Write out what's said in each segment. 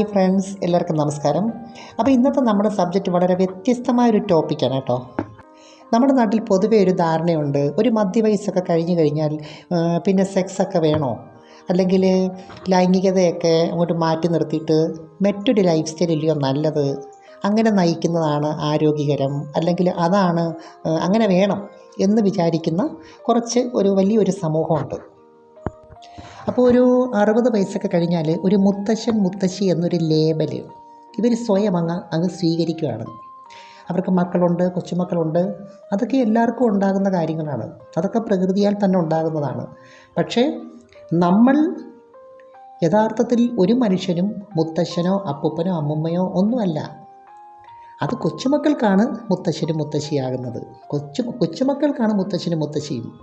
Hi friends എല്ലാവർക്കും നമസ്കാരം. അപ്പോൾ ഇന്നത്തെ നമ്മുടെ സബ്ജക്റ്റ് വളരെ വ്യത്യസ്തമായൊരു ടോപ്പിക്കാണ് കേട്ടോ. നമ്മുടെ നാട്ടിൽ പൊതുവെ ഒരു ധാരണയുണ്ട് ഒരു മധ്യവയസ്സൊക്കെ കഴിഞ്ഞു കഴിഞ്ഞാൽ പിന്നെ സെക്സ് ഒക്കെ വേണോ? അല്ലെങ്കിൽ ലൈംഗികതയൊക്കെ അങ്ങോട്ട് മാറ്റി നിർത്തിയിട്ട് മറ്റൊരു ലൈഫ് സ്റ്റൈൽ ഇല്ലയോ നല്ലത്? അങ്ങനെ നയിക്കുന്നതാണ് ആരോഗ്യകരം അല്ലെങ്കിൽ അതാണ് അങ്ങനെ വേണം എന്ന് വിചാരിക്കുന്ന കുറച്ച് ഒരു വലിയൊരു സമൂഹമുണ്ട്. അപ്പോൾ ഒരു അറുപത് വയസ്സൊക്കെ കഴിഞ്ഞാൽ ഒരു മുത്തശ്ശൻ മുത്തശ്ശി എന്നൊരു ലേബൽ ഇവർ സ്വയം അങ്ങ് അങ്ങ് സ്വീകരിക്കുകയാണ് അവർക്ക് മക്കളുണ്ട് കൊച്ചുമക്കളുണ്ട്. അതൊക്കെ എല്ലാവർക്കും ഉണ്ടാകുന്ന കാര്യങ്ങളാണ്. അതൊക്കെ പ്രകൃതിയാൽ തന്നെ ഉണ്ടാകുന്നതാണ്. പക്ഷേ നമ്മൾ യഥാർത്ഥത്തിൽ ഒരു മനുഷ്യനും മുത്തശ്ശനോ അപ്പൂപ്പനോ അമ്മുമ്മയോ ഒന്നുമല്ല. അത് കൊച്ചുമക്കൾക്കാണ് മുത്തശ്ശനും മുത്തശ്ശിയാകുന്നത്. കൊച്ചു കൊച്ചുമക്കൾക്കാണ് മുത്തശ്ശനും മുത്തശ്ശിയും.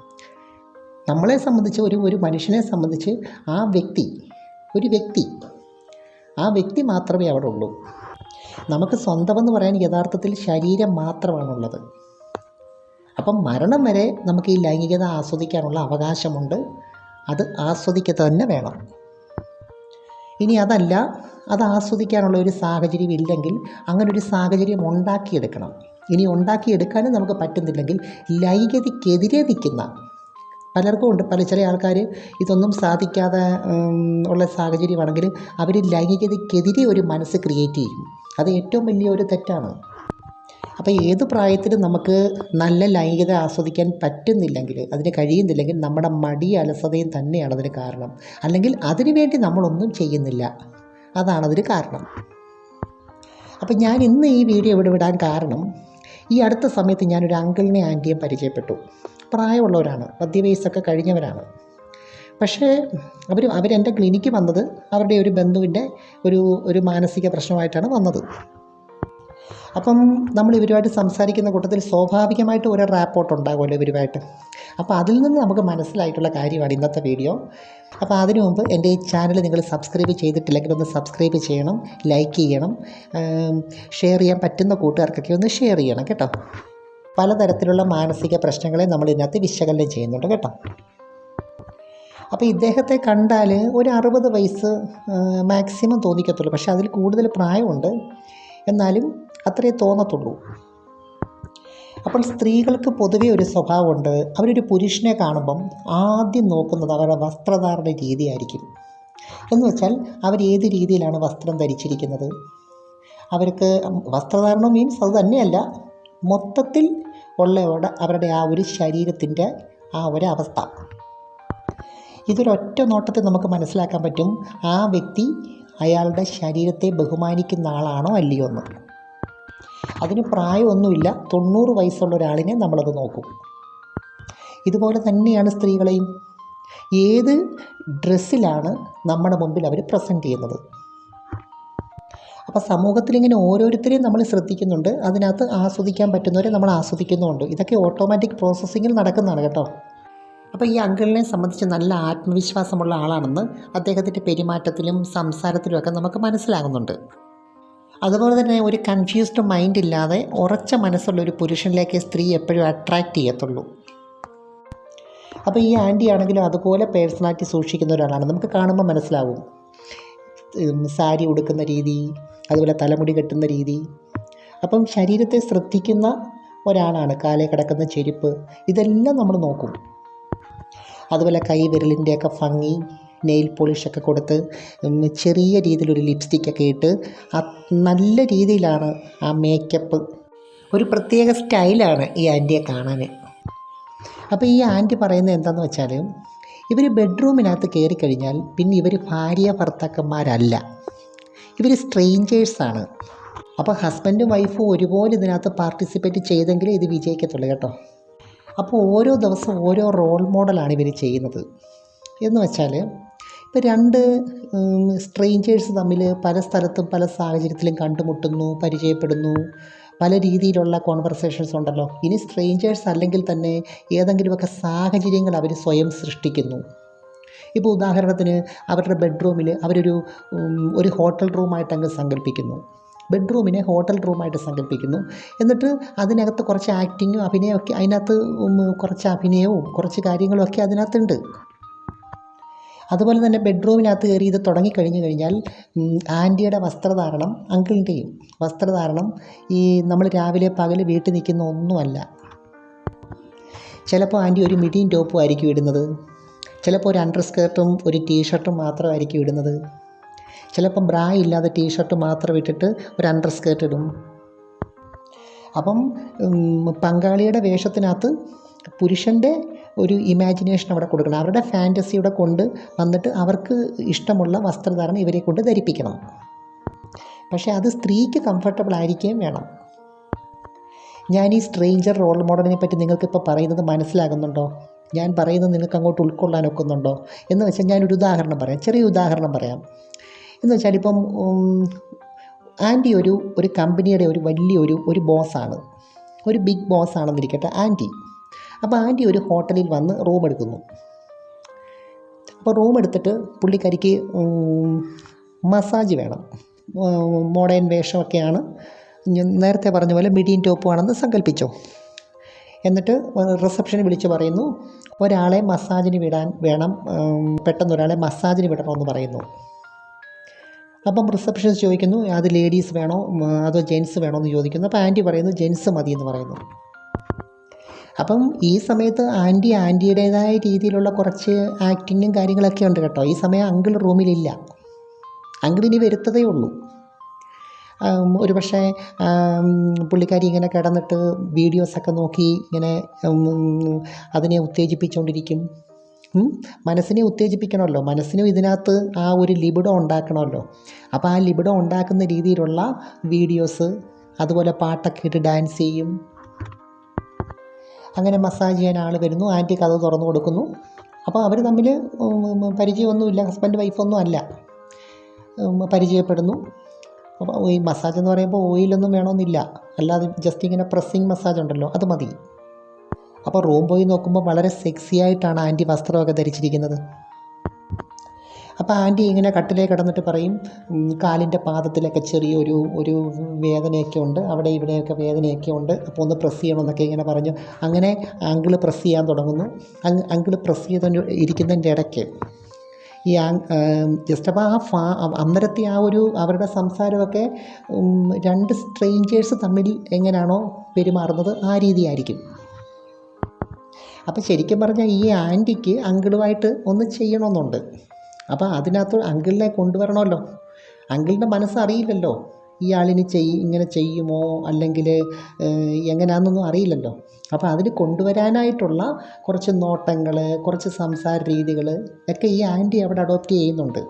നമ്മളെ സംബന്ധിച്ച് ഒരു ഒരു മനുഷ്യനെ സംബന്ധിച്ച് ആ വ്യക്തി ഒരു വ്യക്തി ആ വ്യക്തി മാത്രമേ അവിടെ ഉള്ളൂ. നമുക്ക് സ്വന്തമെന്ന് പറയാൻ യഥാർത്ഥത്തിൽ ശരീരം മാത്രമാണുള്ളത്. അപ്പം മരണം വരെ നമുക്ക് ഈ ലൈംഗികത ആസ്വദിക്കാനുള്ള അവകാശമുണ്ട്. അത് ആസ്വദിക്കുക തന്നെ വേണം. ഇനി അതല്ല അത് ആസ്വദിക്കാനുള്ള ഒരു സാഹചര്യം ഇല്ലെങ്കിൽ അങ്ങനെ ഒരു സാഹചര്യം ഉണ്ടാക്കിയെടുക്കണം. ഇനി ഉണ്ടാക്കിയെടുക്കാനും നമുക്ക് പറ്റുന്നില്ലെങ്കിൽ ലൈംഗികതയ്ക്കെതിരെ നിൽക്കുന്ന പലർക്കും ഉണ്ട് പല ചില ആൾക്കാർ ഇതൊന്നും സാധിക്കാതെ ഉള്ള സാഹചര്യമാണെങ്കിൽ അവർ ലൈംഗികതയ്ക്കെതിരെ ഒരു മനസ്സ് ക്രിയേറ്റ് ചെയ്യും. അത് ഏറ്റവും വലിയ ഒരു തെറ്റാണ്. അപ്പോൾ ഏത് പ്രായത്തിലും നമുക്ക് നല്ല ലൈംഗികത ആസ്വദിക്കാൻ പറ്റുന്നില്ലെങ്കിൽ അതിന് കഴിയുന്നില്ലെങ്കിൽ നമ്മുടെ മടി അലസതയും തന്നെയാണ് അതിന് കാരണം. അല്ലെങ്കിൽ അതിനു വേണ്ടി നമ്മളൊന്നും ചെയ്യുന്നില്ല. അതാണതിന് കാരണം. അപ്പോൾ ഞാൻ ഇന്ന് ഈ വീഡിയോ ഇവിടെ വിടാൻ കാരണം ഈ അടുത്ത സമയത്ത് ഞാനൊരു അങ്കിളിനെ ആന്റിയെ പരിചയപ്പെട്ടു. പ്രായമുള്ളവരാണ് മധ്യവയസ്സൊക്കെ കഴിഞ്ഞവരാണ്. പക്ഷേ അവർ അവരെന്റെ ക്ലിനിക്ക് വന്നത് അവരുടെ ഒരു ബന്ധുവിന്റെ ഒരു ഒരു മാനസിക പ്രശ്നമായിട്ടാണ് വന്നത്. അപ്പം നമ്മൾ ഇവരുമായിട്ട് സംസാരിക്കുന്ന കൂട്ടത്തിൽ സ്വാഭാവികമായിട്ട് ഒരു റാപ്പോർട്ട് ഉണ്ടാകുമല്ലോ ഇവരുമായിട്ട്. അപ്പോൾ അതിൽ നിന്ന് നമുക്ക് മനസ്സിലായിട്ടുള്ള കാര്യമാണ് ഇന്നത്തെ വീഡിയോ. അപ്പോൾ അതിനു മുമ്പ് എന്റെ ഈ ചാനൽ നിങ്ങൾ സബ്സ്ക്രൈബ് ചെയ്തിട്ടില്ലെങ്കിൽ ഒന്ന് സബ്സ്ക്രൈബ് ചെയ്യണം ലൈക്ക് ചെയ്യണം ഷെയർ ചെയ്യാൻ പറ്റുന്ന കൂട്ടുകാർക്കൊക്കെ ഒന്ന് ഷെയർ ചെയ്യണം കേട്ടോ. പലതരത്തിലുള്ള മാനസിക പ്രശ്നങ്ങളെ നമ്മൾ ഇതിനകത്ത് വിശകലനം ചെയ്യുന്നുണ്ട് കേട്ടോ. അപ്പോൾ ഇദ്ദേഹത്തെ കണ്ടാൽ ഒരു അറുപത് വയസ്സ് മാക്സിമം തോന്നിക്കത്തുള്ളൂ. പക്ഷേ അതിൽ കൂടുതൽ പ്രായമുണ്ട്. എന്നാലും അത്രേ തോന്നത്തുള്ളൂ. അപ്പോൾ സ്ത്രീകൾക്ക് പൊതുവേ ഒരു സ്വഭാവമുണ്ട്. അവരൊരു പുരുഷനെ കാണുമ്പം ആദ്യം നോക്കുന്നത് അവരുടെ വസ്ത്രധാരണ രീതിയായിരിക്കും. എന്ന് വെച്ചാൽ അവർ ഏത് രീതിയിലാണ് വസ്ത്രം ധരിച്ചിരിക്കുന്നത്? അവർക്ക് വസ്ത്രധാരണം മീൻസ് അത് തന്നെയല്ല. മൊത്തത്തിൽ ഉള്ളവരുടെ അവരുടെ ആ ഒരു ശരീരത്തിന്റെ ആ ഒരു അവസ്ഥ. ഇതൊരൊറ്റ നോട്ടത്തിൽ നമുക്ക് മനസ്സിലാക്കാൻ പറ്റും ആ വ്യക്തി അയാളുടെ ശരീരത്തെ ബഹുമാനിക്കുന്ന ആളാണോ അല്ലയോ എന്ന്. അതിന് പ്രായമൊന്നുമില്ല തൊണ്ണൂറ് വയസ്സുള്ള ഒരാളിനെ നമ്മളത് നോക്കും. ഇതുപോലെ തന്നെയാണ് സ്ത്രീകളെയും. ഏത് ഡ്രസ്സിലാണ് നമ്മുടെ മുമ്പിൽ അവർ പ്രസന്റ് ചെയ്യുന്നത്? അപ്പോൾ സമൂഹത്തിൽ ഇങ്ങനെ ഓരോരുത്തരെയും നമ്മൾ ശ്രദ്ധിക്കുന്നുണ്ട്. അതിനകത്ത് ആസ്വദിക്കാൻ പറ്റുന്നവരെ നമ്മൾ ആസ്വദിക്കുന്നുമുണ്ട്. ഇതൊക്കെ ഓട്ടോമാറ്റിക് പ്രോസസ്സിങ്ങിൽ നടക്കുന്നതാണ് കേട്ടോ. അപ്പോൾ ഈ അങ്കിളിനെ സംബന്ധിച്ച് നല്ല ആത്മവിശ്വാസമുള്ള ആളാണെന്ന് അദ്ദേഹത്തിന്റെ പെരുമാറ്റത്തിലും സംസാരത്തിലും ഒക്കെ നമുക്ക് മനസ്സിലാകുന്നുണ്ട്. അതുപോലെ തന്നെ ഒരു കൺഫ്യൂസ്ഡ് മൈൻഡ് ഇല്ലാതെ ഉറച്ച മനസ്സുള്ള ഒരു പുരുഷനിലേക്ക് സ്ത്രീ എപ്പോഴും അട്രാക്റ്റ് ചെയ്യത്തുള്ളൂ. അപ്പോൾ ഈ ആന്റി ആണെങ്കിലും അതുപോലെ പേഴ്സണാലിറ്റി സൂക്ഷിക്കുന്ന ഒരാളാണ്. നമുക്ക് കാണുമ്പോൾ മനസ്സിലാവും. സാരി ഉടുക്കുന്ന രീതി അതുപോലെ തലമുടി കെട്ടുന്ന രീതി. അപ്പം ശരീരത്തെ ശ്രദ്ധിക്കുന്ന ഒരാളാണ് കാലെ കിടക്കുന്ന ചെരുപ്പ്. ഇതെല്ലാം നമ്മൾ നോക്കും. അതുപോലെ കൈ വിരലിന്റെയൊക്കെ ഭംഗി നെയിൽ പോളിഷൊക്കെ കൊടുത്ത് ചെറിയ രീതിയിലൊരു ലിപ്സ്റ്റിക്കൊക്കെ ഇട്ട് നല്ല രീതിയിലാണ് ആ മേക്കപ്പ് ഒരു പ്രത്യേക സ്റ്റൈലാണ് ഈ ആന്റിയെ കാണാൻ. അപ്പോൾ ഈ ആന്റി പറയുന്നത് എന്താണെന്ന് വെച്ചാൽ ഇവർ ബെഡ്റൂമിനകത്ത് കയറി കഴിഞ്ഞാൽ പിന്നെ ഇവർ ഭാര്യ ഭർത്താക്കന്മാരല്ല. ഇവർ സ്ട്രേഞ്ചേഴ്സാണ്. അപ്പോൾ ഹസ്ബൻഡും വൈഫും ഒരുപോലെ ഇതിനകത്ത് പാർട്ടിസിപ്പേറ്റ് ചെയ്തെങ്കിലേ ഇത് വിജയിക്കത്തുള്ളൂ കേട്ടോ. അപ്പോൾ ഓരോ ദിവസം ഓരോ റോൾ മോഡലാണ് ഇവർ ചെയ്യുന്നത്. എന്ന് വെച്ചാൽ ഇപ്പോൾ രണ്ട് സ്ട്രേഞ്ചേഴ്സ് തമ്മിൽ പല സ്ഥലത്തും പല സാഹചര്യത്തിലും കണ്ടുമുട്ടുന്നു പരിചയപ്പെടുന്നു. പല രീതിയിലുള്ള കോൺവെർസേഷൻസ് ഉണ്ടല്ലോ. ഇനി സ്ട്രേഞ്ചേഴ്സ് അല്ലെങ്കിൽ തന്നെ ഏതെങ്കിലുമൊക്കെ സാഹചര്യങ്ങൾ അവർ സ്വയം സൃഷ്ടിക്കുന്നു. ഇപ്പോൾ ഉദാഹരണത്തിന് അവരുടെ ബെഡ്റൂമിൽ അവരൊരു ഒരു ഹോട്ടൽ റൂമായിട്ടങ്ങ് സങ്കല്പിക്കുന്നു ബെഡ്റൂമിനെ ഹോട്ടൽ റൂമായിട്ട് സങ്കല്പിക്കുന്നു എന്നിട്ട് അതിനകത്ത് കുറച്ച് ആക്ടിങ്ങും അഭിനയമൊക്കെ അതിനകത്ത് കുറച്ച് അഭിനയവും കുറച്ച് കാര്യങ്ങളൊക്കെ അതിനകത്തുണ്ട്. അതുപോലെ തന്നെ ബെഡ്റൂമിനകത്ത് കയറി ഇത് തുടങ്ങിക്കഴിഞ്ഞു കഴിഞ്ഞാൽ ആന്റിയുടെ വസ്ത്രധാരണം അങ്കിളിന്റെയും. വസ്ത്രധാരണം ഈ നമ്മൾ രാവിലെ പകൽ വീട്ടിൽ നിൽക്കുന്ന ഒന്നുമല്ല. ചിലപ്പോൾ ആന്റി ഒരു മിടിയും ടോപ്പും ആയിരിക്കും ഇടുന്നത്. ചിലപ്പോൾ ഒരു അണ്ടർ സ്കേർട്ടും ഒരു ടീഷർട്ടും മാത്രമായിരിക്കും ഇടുന്നത്. ചിലപ്പം ബ്രാ ഇല്ലാതെ ടീഷർട്ട് മാത്രം ഇട്ടിട്ട് ഒരു അണ്ടർ സ്കേർട്ട് ഇടും. അപ്പം പങ്കാളിയുടെ വേഷത്തിനകത്ത് പുരുഷന്റെ ഒരു ഇമാജിനേഷൻ അവിടെ കൊടുക്കണം. അവരുടെ ഫാന്റസിയുടെ കൊണ്ട് വന്നിട്ട് അവർക്ക് ഇഷ്ടമുള്ള വസ്ത്രധാരണം ഇവരെ കൊണ്ട് ധരിപ്പിക്കണം. പക്ഷേ അത് സ്ത്രീക്ക് കംഫർട്ടബിൾ ആയിരിക്കുകയും വേണം. ഞാൻ ഈ സ്ട്രേഞ്ചർ റോൾ മോഡലിനെ പറ്റി നിങ്ങൾക്കിപ്പോൾ പറയുന്നത് മനസ്സിലാകുന്നുണ്ടോ? ഞാൻ പറയുന്നത് നിങ്ങൾക്ക് അങ്ങോട്ട് ഉൾക്കൊള്ളാൻ ഒക്കുന്നുണ്ടോ എന്ന് വെച്ചാൽ ഞാനൊരു ഉദാഹരണം പറയാം. ചെറിയ ഉദാഹരണം പറയാം. എന്ന് വെച്ചാൽ ഇപ്പം ആന്റി ഒരു ഒരു കമ്പനിയുടെ ഒരു വലിയൊരു ഒരു ബോസാണ്. ഒരു ബിഗ് ബോസ് ആണെന്നിരിക്കട്ടെ ആന്റി. അപ്പോൾ ആന്റി ഒരു ഹോട്ടലിൽ വന്ന് റൂം എടുക്കുന്നു. അപ്പോൾ റൂം എടുത്തിട്ട് പുള്ളിക്കാരിക്ക് മസാജ് വേണം. മോഡേൺ വേഷമൊക്കെയാണ്. നേരത്തെ പറഞ്ഞ പോലെ മിഡിയും ടോപ്പും ആണെന്ന് സങ്കല്പിച്ചോ. എന്നിട്ട് റിസപ്ഷനിൽ വിളിച്ച് പറയുന്നു ഒരാളെ മസാജിന് വിടാൻ വേണം പെട്ടെന്ന് ഒരാളെ മസാജിന് വിടണമെന്ന് പറയുന്നു. അപ്പം റിസപ്ഷനിസ്റ്റ് ചോദിക്കുന്നു അത് ലേഡീസ് വേണോ അതോ ജെൻസ് വേണോ എന്ന് ചോദിക്കുന്നു. അപ്പോൾ ആന്റി പറയുന്നു ജെൻസ് മതി എന്ന് പറയുന്നു. അപ്പം ഈ സമയത്ത് ആന്റി ആന്റിയുടേതായ രീതിയിലുള്ള കുറച്ച് ആക്ടിങ്ങും കാര്യങ്ങളൊക്കെ ഉണ്ട് കേട്ടോ. ഈ സമയം അങ്കിൾ റൂമിലില്ല അങ്കിൾ ഇനി വരുത്തതേ ഉള്ളൂ. ഒരു പക്ഷേ പുള്ളിക്കാരി ഇങ്ങനെ കിടന്നിട്ട് വീഡിയോസൊക്കെ നോക്കി ഇങ്ങനെ അതിനെ ഉത്തേജിപ്പിച്ചുകൊണ്ടിരിക്കും മനസ്സിനെ ഉത്തേജിപ്പിക്കണമല്ലോ. മനസ്സിനും ഇതിനകത്ത് ആ ഒരു ലിബിഡോ ഉണ്ടാക്കണമല്ലോ. അപ്പോൾ ആ ലിബിഡോ ഉണ്ടാക്കുന്ന രീതിയിലുള്ള വീഡിയോസ് അതുപോലെ പാട്ടൊക്കെ ഇട്ട് ഡാൻസ് ചെയ്യും. അങ്ങനെ മസാജ് ചെയ്യാൻ ആൾ വരുന്നു. ആന്റി കഥ തുറന്നു കൊടുക്കുന്നു. അപ്പോൾ അവർ തമ്മിൽ പരിചയമൊന്നുമില്ല. ഹസ്ബൻഡ് വൈഫൊന്നും അല്ല. പരിചയപ്പെടുന്നു. അപ്പോൾ ഈ മസാജ് എന്ന് പറയുമ്പോൾ ഓയിലൊന്നും വേണമെന്നില്ല. അല്ലാതെ ജസ്റ്റ് ഇങ്ങനെ പ്രസ്സിങ് മസാജ് ഉണ്ടല്ലോ അത് മതി. അപ്പോൾ റൂം പോയി നോക്കുമ്പോൾ വളരെ സെക്സി ആയിട്ടാണ് ആന്റി വസ്ത്രമൊക്കെ ധരിച്ചിരിക്കുന്നത്. അപ്പോൾ ആന്റി ഇങ്ങനെ കട്ടിലേ കിടന്നിട്ട് പറയും കാലിന്റെ പാദത്തിലൊക്കെ ചെറിയൊരു ഒരു വേദനയൊക്കെ ഉണ്ട് അവിടെ ഇവിടെയൊക്കെ വേദനയൊക്കെ ഉണ്ട് അപ്പോൾ ഒന്ന് പ്രസ് ചെയ്യണമെന്നൊക്കെ ഇങ്ങനെ പറഞ്ഞു. അങ്ങനെ അങ്കിൾ പ്രസ് ചെയ്യാൻ തുടങ്ങുന്നു. അങ്കിൾ പ്രസ് ചെയ്ത് ഇരിക്കുന്നതിന്റെ ഇടയ്ക്ക് ഈ ജസ്റ്റ് അപ്പോൾ ആ ഫാ അന്നേരത്തെ ആ ഒരു അവരുടെ സംസാരമൊക്കെ രണ്ട് സ്ട്രേഞ്ചേഴ്സ് തമ്മിൽ എങ്ങനെയാണോ പെരുമാറുന്നത് ആ രീതിയായിരിക്കും. അപ്പോൾ ശരിക്കും പറഞ്ഞാൽ ഈ ആന്റിക്ക് അങ്കിളുമായിട്ട് ഒന്ന് ചെയ്യണമെന്നുണ്ട്. അപ്പോൾ അതിനകത്ത് അങ്കിളിനെ കൊണ്ടുവരണമല്ലോ. അങ്കിളിന്റെ മനസ്സറിയില്ലല്ലോ ഈ ആളിന് ചെയ് ഇങ്ങനെ ചെയ്യുമോ? അല്ലെങ്കിൽ എങ്ങനെയാണെന്നൊന്നും അറിയില്ലല്ലോ. അപ്പോൾ അതിന് കൊണ്ടുവരാനായിട്ടുള്ള കുറച്ച് നോട്ടങ്ങൾ കുറച്ച് സംസാര രീതികൾ ഒക്കെ ഈ ആന്റി അവിടെ അഡോപ്റ്റ് ചെയ്യുന്നുണ്ട്.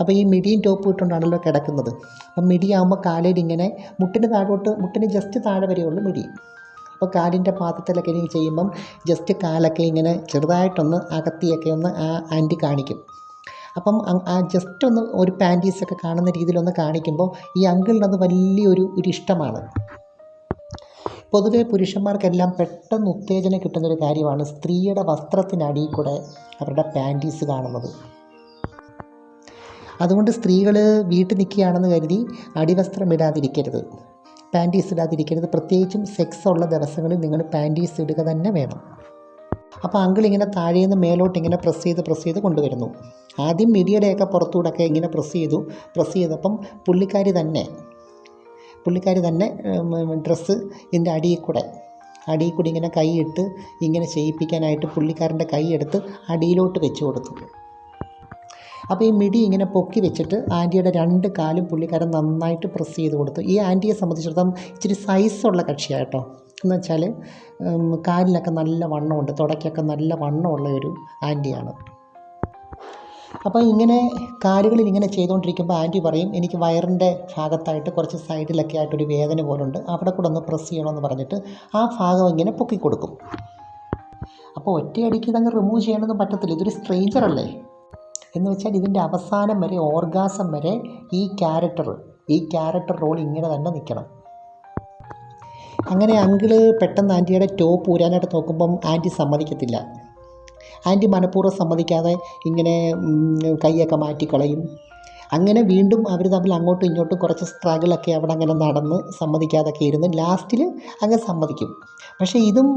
അപ്പോൾ ഈ മിടിയും ടോപ്പ് ഇട്ടുകൊണ്ടാണല്ലോ കിടക്കുന്നത്. അപ്പം മിടിയാകുമ്പോൾ കാലിൽ ഇങ്ങനെ മുട്ടിന് താഴോട്ട് മുട്ടിന് ജസ്റ്റ് താഴെ വരെയുള്ളൂ മിടി. അപ്പോൾ കാലിന്റെ പാത്രത്തിലൊക്കെ ഇനി ചെയ്യുമ്പം ജസ്റ്റ് കാലൊക്കെ ഇങ്ങനെ ചെറുതായിട്ടൊന്ന് അകത്തിയൊക്കെ ഒന്ന് ആ ആന്റി കാണിക്കും. അപ്പം ആ ജസ്റ്റ് ഒന്ന് ഒരു പാന്റീസൊക്കെ കാണുന്ന രീതിയിലൊന്ന് കാണിക്കുമ്പോൾ ഈ അങ്കിളിനത് വലിയൊരു ഒരു ഇഷ്ടമാണ്. പൊതുവേ പുരുഷന്മാർക്കെല്ലാം പെട്ടെന്ന് ഉത്തേജനം കിട്ടുന്നൊരു കാര്യമാണ് സ്ത്രീയുടെ വസ്ത്രത്തിനടിയിൽ കൂടെ അവരുടെ പാന്റീസ് കാണുന്നത്. അതുകൊണ്ട് സ്ത്രീകൾ വീട്ടിൽ നിൽക്കുകയാണെന്ന് കരുതി അടിവസ്ത്രം ഇടാതിരിക്കരുത്. പാന്റീസ് ഇടാതിരിക്കരുത്. പ്രത്യേകിച്ചും സെക്സ് ഉള്ള ദിവസങ്ങളിൽ നിങ്ങൾ പാന്റീസ് ഇടുക തന്നെ വേണം. അപ്പോൾ അങ്കിൾ ഇങ്ങനെ താഴേന്ന് മേലോട്ട് ഇങ്ങനെ പ്രസ് ചെയ്ത് പ്രസ് ചെയ്ത് കൊണ്ടുവരുന്നു. ആദ്യം മിരിയുടെയൊക്കെ പുറത്തൂടെയൊക്കെ ഇങ്ങനെ പ്രസ് ചെയ്തു. പ്രസ് ചെയ്തപ്പം പുള്ളിക്കാരി തന്നെ പുള്ളിക്കാരി തന്നെ ഡ്രസ്സ് ഇതിന്റെ അടിയിൽ കൂടെ അടിയിൽ കൂടി ഇങ്ങനെ കൈയിട്ട് ഇങ്ങനെ ചെയ്യിപ്പിക്കാനായിട്ട് പുള്ളിക്കാരന്റെ കൈയെടുത്ത് അടിയിലോട്ട് വെച്ച് കൊടുത്തു. അപ്പോൾ ഈ മിടി ഇങ്ങനെ പൊക്കി വെച്ചിട്ട് ആന്റിയുടെ രണ്ട് കാലും പുള്ളിക്കാരൻ നന്നായിട്ട് പ്രസ് ചെയ്ത് കൊടുത്തു. ഈ ആന്റിയെ സംബന്ധിച്ചിടത്തോളം ഇച്ചിരി സൈസുള്ള കക്ഷിയാണ് കേട്ടോ. എന്ന് വെച്ചാൽ കാലിനൊക്കെ നല്ല വണ്ണമുണ്ട് തുടയ്ക്കൊക്കെ നല്ല വണ്ണമുള്ള ഒരു ആന്റിയാണ് അപ്പോൾ ഇങ്ങനെ കാലുകളിൽ ഇങ്ങനെ ചെയ്തുകൊണ്ടിരിക്കുമ്പോൾ ആന്റി പറയും എനിക്ക് വയറിന്റെ ഭാഗത്തായിട്ട് കുറച്ച് സൈഡിലൊക്കെ ആയിട്ടൊരു വേദന പോലുണ്ട് അവിടെ കൂടെ ഒന്ന് പ്രസ് ചെയ്യണമെന്ന് പറഞ്ഞിട്ട് ആ ഭാഗം ഇങ്ങനെ പൊക്കി കൊടുക്കും. അപ്പോൾ ഒറ്റയടിക്ക് ഇതങ്ങ് റിമൂവ് ചെയ്യണമെന്ന് പറ്റത്തില്ല. ഇതൊരു സ്ട്രേഞ്ചർ അല്ലേ? എന്ന് വെച്ചാൽ ഇതിന്റെ അവസാനം വരെ ഓർഗാസം വരെ ഈ ക്യാരക്ടർ ഈ ക്യാരക്ടർ റോൾ ഇങ്ങനെ തന്നെ നിൽക്കണം. അങ്ങനെ അങ്കിൾ പെട്ടെന്ന് ആന്റിയുടെ ടോപ്പ് ഊരാനായിട്ട് നോക്കുമ്പം ആന്റി സമ്മതിക്കത്തില്ല. ആന്റി മനഃപൂർവം സമ്മതിക്കാതെ ഇങ്ങനെ കൈയൊക്കെ മാറ്റിക്കളയും അങ്ങനെ വീണ്ടും അവർ തമ്മിൽ അങ്ങോട്ടും ഇങ്ങോട്ടും കുറച്ച് സ്ട്രഗിളൊക്കെ അവിടെ അങ്ങനെ നടന്ന് സമ്മതിക്കാതൊക്കെ ഇരുന്ന് ലാസ്റ്റിൽ അങ്ങ് സമ്മതിക്കും. പക്ഷേ ഇതും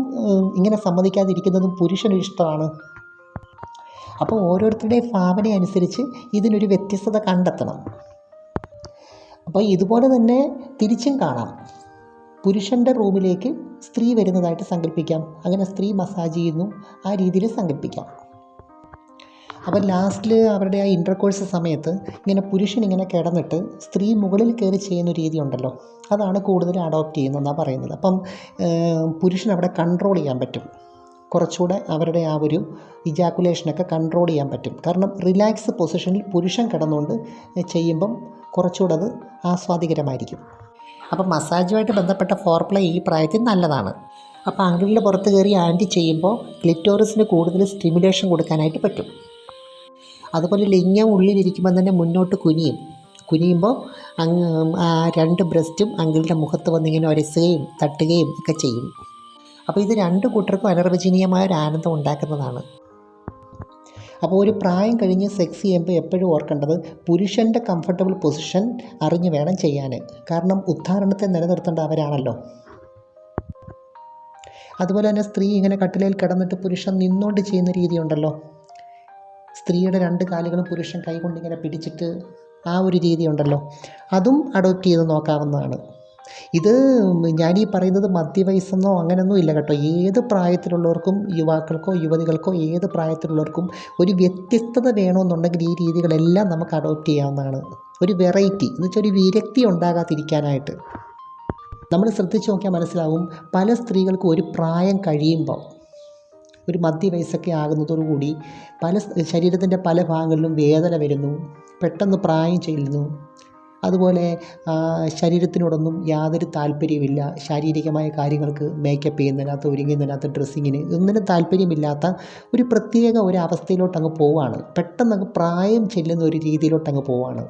ഇങ്ങനെ സമ്മതിക്കാതിരിക്കുന്നതും പുരുഷന് ഇഷ്ടമാണ്. അപ്പോൾ ഓരോരുത്തരുടെയും ഭാവന അനുസരിച്ച് ഇതിനൊരു വ്യത്യസ്തത കണ്ടെത്തണം. അപ്പോൾ ഇതുപോലെ തന്നെ തിരിച്ചും കാണാം. പുരുഷന്റെ റൂമിലേക്ക് സ്ത്രീ വരുന്നതായിട്ട് സങ്കല്പിക്കാം. അങ്ങനെ സ്ത്രീ മസാജ് ചെയ്യുന്നു. ആ രീതിയിൽ സങ്കല്പിക്കാം. അപ്പോൾ ലാസ്റ്റിൽ അവരുടെ ആ ഇന്റർകോഴ്സ് സമയത്ത് ഇങ്ങനെ പുരുഷൻ ഇങ്ങനെ കിടന്നിട്ട് സ്ത്രീ മുകളിൽ കയറി ചെയ്യുന്ന രീതി ഉണ്ടല്ലോ. അതാണ് കൂടുതൽ അഡോപ്റ്റ് ചെയ്യുന്നതെന്നാണ് പറയുന്നത്. അപ്പം പുരുഷൻ അവിടെ കൺട്രോൾ ചെയ്യാൻ പറ്റും. കുറച്ചുകൂടെ അവരുടെ ആ ഒരു ഇജാക്കുലേഷനൊക്കെ കൺട്രോൾ ചെയ്യാൻ പറ്റും. കാരണം റിലാക്സ് പൊസിഷനിൽ പുരുഷൻ കിടന്നുകൊണ്ട് ചെയ്യുമ്പം കുറച്ചുകൂടെ അത് ആസ്വാദികരമായിരിക്കും. അപ്പം മസാജുമായിട്ട് ബന്ധപ്പെട്ട ഫോർപ്ലേ ഈ പ്രായത്തിൽ നല്ലതാണ്. അപ്പോൾ അങ്കിളിന്റെ പുറത്ത് കയറി ആന്റി ചെയ്യുമ്പോൾ ക്ലിറ്റോറിസിന് കൂടുതൽ സ്റ്റിമുലേഷൻ കൊടുക്കാനായിട്ട് പറ്റും. അതുപോലെ ലിംഗം ഉള്ളിലിരിക്കുമ്പോൾ തന്നെ മുന്നോട്ട് കുനിയും. കുനിയുമ്പോൾ അങ്ങ് രണ്ട് ബ്രസ്റ്റും അങ്കിളിന്റെ മുഖത്ത് വന്നിങ്ങനെ ഒരസുകയും തട്ടുകയും ഒക്കെ ചെയ്യും. അപ്പോൾ ഇത് രണ്ട് കൂട്ടർക്കും അനർവചനീയമായ ഒരു ആനന്ദം ഉണ്ടാക്കുന്നതാണ്. അപ്പോൾ ഒരു പ്രായം കഴിഞ്ഞ് സെക്സ് ചെയ്യുമ്പോൾ എപ്പോഴും ഓർക്കേണ്ടത് പുരുഷന്റെ കംഫർട്ടബിൾ പൊസിഷൻ അറിഞ്ഞ് വേണം ചെയ്യാൻ. കാരണം ഉദ്ധാരണത്തെ നിലനിർത്തേണ്ട അവരാണല്ലോ. അതുപോലെ തന്നെ സ്ത്രീ ഇങ്ങനെ കട്ടിലയിൽ കിടന്നിട്ട് പുരുഷൻ നിന്നുകൊണ്ട് ചെയ്യുന്ന രീതിയുണ്ടല്ലോ സ്ത്രീയുടെ രണ്ട് കാലുകളും പുരുഷൻ കൈകൊണ്ട് ഇങ്ങനെ പിടിച്ചിട്ട് ആ ഒരു രീതി ഉണ്ടല്ലോ. അതും അഡോപ്റ്റ് ചെയ്ത് നോക്കാവുന്നതാണ്. ഇത് ഞാൻ ഈ പറയുന്നത് മധ്യവയസ്സെന്നോ അങ്ങനെയൊന്നും ഇല്ല കേട്ടോ. ഏത് പ്രായത്തിലുള്ളവർക്കും യുവാക്കൾക്കോ യുവതികൾക്കോ ഏത് പ്രായത്തിലുള്ളവർക്കും ഒരു വ്യത്യസ്തത വേണമെന്നുണ്ടെങ്കിൽ ഈ രീതികളെല്ലാം നമുക്ക് അഡോപ്റ്റ് ചെയ്യാവുന്നതാണ്. ഒരു വെറൈറ്റി എന്ന് വെച്ചാൽ ഒരു വിരക്തി ഉണ്ടാകാതിരിക്കാനായിട്ട്. നമ്മൾ ശ്രദ്ധിച്ച് നോക്കിയാൽ മനസ്സിലാവും പല സ്ത്രീകൾക്കും ഒരു പ്രായം കഴിയുമ്പോൾ ഒരു മധ്യവയസ്സൊക്കെ ആകുന്നതോടുകൂടി പല ശരീരത്തിന്റെ പല ഭാഗങ്ങളിലും വേദന വരുന്നു പെട്ടെന്ന് പ്രായം ചെല്ലുന്നു അതുപോലെ ശരീരത്തിനോടൊന്നും യാതൊരു താല്പര്യമില്ല ശാരീരികമായ കാര്യങ്ങൾക്ക് മേക്കപ്പ് ചെയ്യുന്നതിനകത്ത് ഒരുങ്ങുന്നതിനകത്ത് ഡ്രസ്സിങ്ങിന് ഒന്നിനും താല്പര്യമില്ലാത്ത ഒരു പ്രത്യേക ഒരു അവസ്ഥയിലോട്ട് അങ്ങ് പോവാണ്. പെട്ടെന്ന് അങ്ങ് പ്രായം ചെല്ലുന്ന ഒരു രീതിയിലോട്ട് അങ്ങ് പോവാണ്.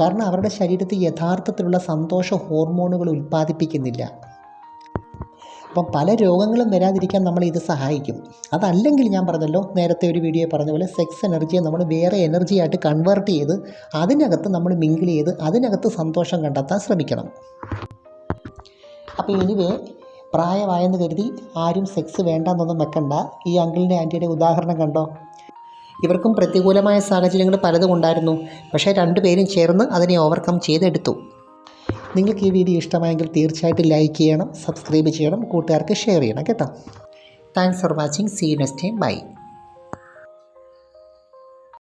കാരണം അവരുടെ ശരീരത്തിൽ യഥാർത്ഥത്തിലുള്ള സന്തോഷ ഹോർമോണുകൾ ഉൽപ്പാദിപ്പിക്കുന്നില്ല. അപ്പം പല രോഗങ്ങളും വരാതിരിക്കാൻ നമ്മൾ ഇത് സഹായിക്കും. അതല്ലെങ്കിൽ ഞാൻ പറഞ്ഞല്ലോ നേരത്തെ ഒരു വീഡിയോ പറഞ്ഞ പോലെ സെക്സ് എനർജിയെ നമ്മൾ വേറെ എനർജി ആയിട്ട് കൺവേർട്ട് ചെയ്ത് അതിനകത്ത് നമ്മൾ മിങ്കിൾ ചെയ്ത് അതിനകത്ത് സന്തോഷം കണ്ടെത്താൻ ശ്രമിക്കണം. അപ്പോൾ എനിവേ പ്രായമായെന്ന് കരുതി ആരും സെക്സ് വേണ്ടെന്നൊന്നും വെക്കണ്ട. ഈ അങ്കിളിന്റെ ആന്റിയുടെ ഉദാഹരണം കണ്ടോ? ഇവർക്കും പ്രതികൂലമായ സാഹചര്യങ്ങൾ പലതും ഉണ്ടായിരുന്നു. പക്ഷേ രണ്ടുപേരും ചേർന്ന് അതിനെ ഓവർകം ചെയ്തെടുത്തു. നിങ്ങൾക്ക് ഈ വീഡിയോ ഇഷ്ടമായെങ്കിൽ തീർച്ചയായിട്ടും ലൈക്ക് ചെയ്യണം സബ്സ്ക്രൈബ് ചെയ്യണം കൂട്ടുകാർക്ക് ഷെയർ ചെയ്യണം കേട്ടോ. Thanks for watching see next time bye